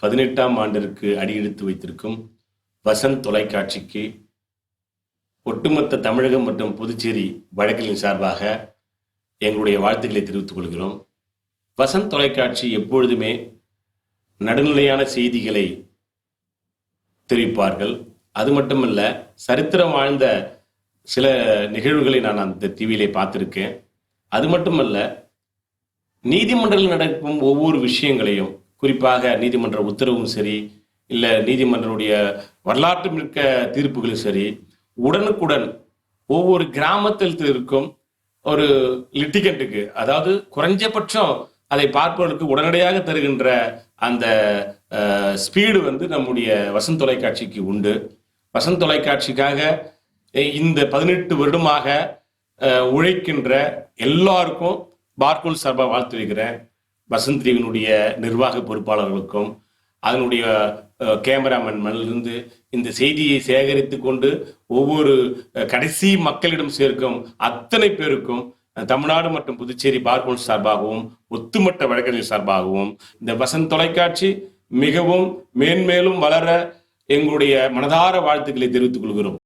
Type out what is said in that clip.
பதினெட்டாம் ஆண்டிற்கு அடியெடுத்து வைத்திருக்கும் வசந்த் தொலைக்காட்சிக்கு ஒட்டுமொத்த தமிழகம் மற்றும் புதுச்சேரி வழக்கிலின் சார்பாக எங்களுடைய வாழ்த்துக்களை தெரிவித்துக் கொள்கிறோம். வசந்த் தொலைக்காட்சி எப்பொழுதுமே நடுநிலையான செய்திகளை தெரிவிப்பார்கள். அது மட்டுமல்ல சரித்திரம் வாழ்ந்த சில நிகழ்வுகளை நான் அந்த டிவியிலே பார்த்துருக்கேன். அது மட்டுமல்ல நீதிமன்றத்தில் நடக்கும் ஒவ்வொரு விஷயங்களையும் குறிப்பாக நீதிமன்ற உத்தரவும் சரி இல்லை நீதிமன்றனுடைய வரலாற்று மிக்க தீர்ப்புகளும் சரி உடனுக்குடன் ஒவ்வொரு கிராமத்தில் இருக்கும் ஒரு லிட்டிகண்ட்டுக்கு அதாவது குறைஞ்சபட்சம் அதை பார்ப்பவர்களுக்கு உடனடியாக தருகின்ற அந்த ஸ்பீடு வந்து நம்முடைய வசந்த் தொலைக்காட்சிக்கு உண்டு. வசந்த் தொலைக்காட்சிக்காக இந்த பதினெட்டு வருடமாக உழைக்கின்ற எல்லாருக்கும் பார்கோல் சார்பாக வாழ்த்து வைக்கிறேன். வசந்த் டிவியினுடைய நிர்வாக பொறுப்பாளர்களுக்கும் அதனுடைய கேமராமேன்மனிலிருந்து இந்த செய்தியை சேகரித்து கொண்டு ஒவ்வொரு கடைசி மக்களிடம் சேர்க்கும் அத்தனை பேருக்கும் தமிழ்நாடு மற்றும் புதுச்சேரி பார்கோன் சார்பாகவும் ஒத்துமட்ட வழக்கறிஞர் சார்பாகவும் இந்த வசந்த் தொலைக்காட்சி மிகவும் மேன்மேலும் வளர எங்களுடைய மனதார வாழ்த்துக்களை தெரிவித்துக் கொள்கிறோம்.